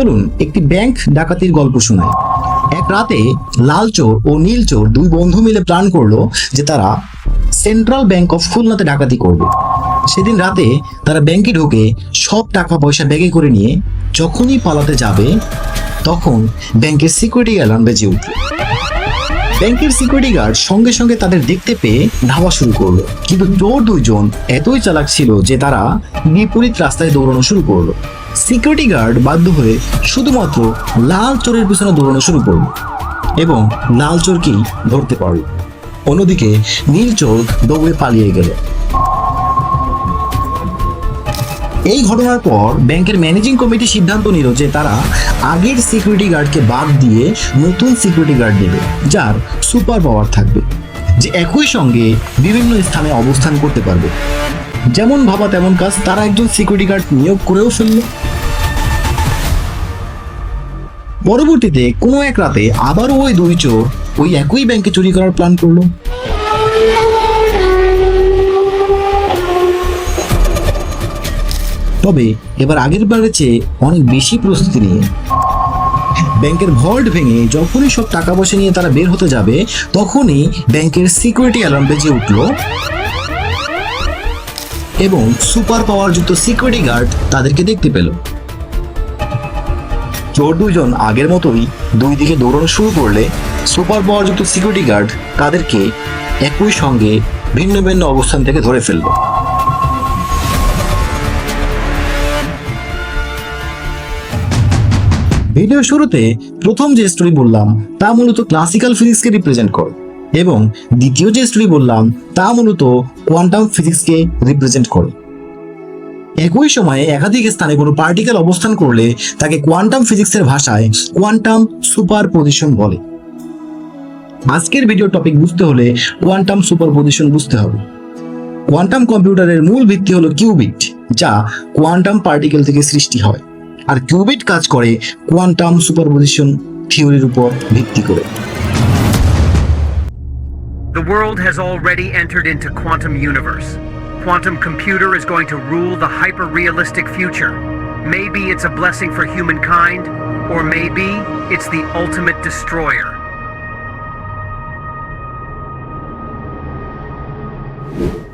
চলুন একটি ব্যাংক ডাকাতির গল্প শোনাই এক রাতে লাল চোর ও নীল চোর দুই বন্ধু মিলে প্ল্যান করল যে তারা সেন্ট্রাল ব্যাংক অফ খুলনাতে ডাকাতি করবে। সেদিন রাতে তারা ব্যাংকে ঢুকে সব টাকা পয়সা ব্যাগে করে নিয়ে যখনই পালাতে যাবে, তখন ব্যাংকের সিকিউরিটি অ্যালার্ম বেজে উঠল। ব্যাংকের সিকিউরিটি গার্ড সঙ্গে সঙ্গে তাদের দেখতে পেয়ে ধাওয়া শুরু করল। কিন্তু চোর দুইজন এতই চালাক ছিল যে তারা বিপরীত রাস্তায় দৌড়ানো শুরু করল। সিকিউরিটি গার্ড বাধ্য হয়ে শুধুমাত্র লাল চোরের পিছনে দৌড়ানো শুরু করল এবং লাল চোরকেই ধরতে পারল। অন্যদিকে নীল চোর দৌড়ে পালিয়ে গেল। এই ঘটনার পর ব্যাংকের ম্যানেজিং কমিটি সিদ্ধান্ত নিল যে তারা আগের সিকিউরিটি গার্ডকে বাদ দিয়ে নতুন সিকিউরিটি গার্ড দেবে, যার সুপার পাওয়ার থাকবে, যে একই সঙ্গে বিভিন্ন স্থানে অবস্থান করতে পারবে। যেমন ভাবা তেমন কাজ, তারা একজন সিকিউরিটি গার্ড নিয়োগ করেও ফেলল। পরবর্তীতে কোনো এক রাতে আবারও ওই দুই চোর ওই একই ব্যাংকে চুরি করার প্ল্যান করল। তবে এবার আগের বারের চেয়ে অনেক বেশি প্রস্তুতি নিয়ে। ব্যাংকের ভল্ট ভেঙে যখনই সব টাকা পয়সা নিয়ে তারা বের হতে যাবে, তখনই ব্যাংকের সিকিউরিটি অ্যালার্ম বেজে উঠল। এবং সুপার পাওয়ার যুক্ত সিকিউরিটি গার্ড তাদেরকে দেখতে পেল। চোর দুজন আগের মতোই দুই দিকে দৌড়ানো শুরু করলে সুপার পাওয়ার যুক্ত সিকিউরিটি গার্ড তাদেরকে একই সঙ্গে ভিন্ন ভিন্ন অবস্থান থেকে ধরে ফেলল। ভিডিও শুরুতে প্রথম যে স্টোরি বললাম, তা মূলত ক্লাসিক্যাল ফিজিক্সকে রিপ্রেজেন্ট করে এবং দ্বিতীয় যে স্টোরি বললাম, তা মূলত কোয়ান্টাম ফিজিক্সকে রিপ্রেজেন্ট করে। একই সময়ে একাধিক স্থানে কোনো পার্টিকেল অবস্থান করলে তাকে কোয়ান্টাম ফিজিক্সের ভাষায় কোয়ান্টাম সুপার পজিশন বলে। আজকের ভিডিও টপিক বুঝতে হলে কোয়ান্টাম সুপার পজিশন বুঝতে হবে। কোয়ান্টাম কম্পিউটারের মূল ভিত্তি হলো কিউবিট যা কোয়ান্টাম পার্টিকেল থেকে সৃষ্টি হয়। আর কিউবিট কাজ করে কোয়ান্টাম সুপারপজিশন থিওরির উপর ভিত্তি করে The world has already entered into quantum universe. Quantum computer is going to rule the hyper-realistic future. Maybe it's a blessing for humankind, or maybe it's the ultimate destroyer. Thank you.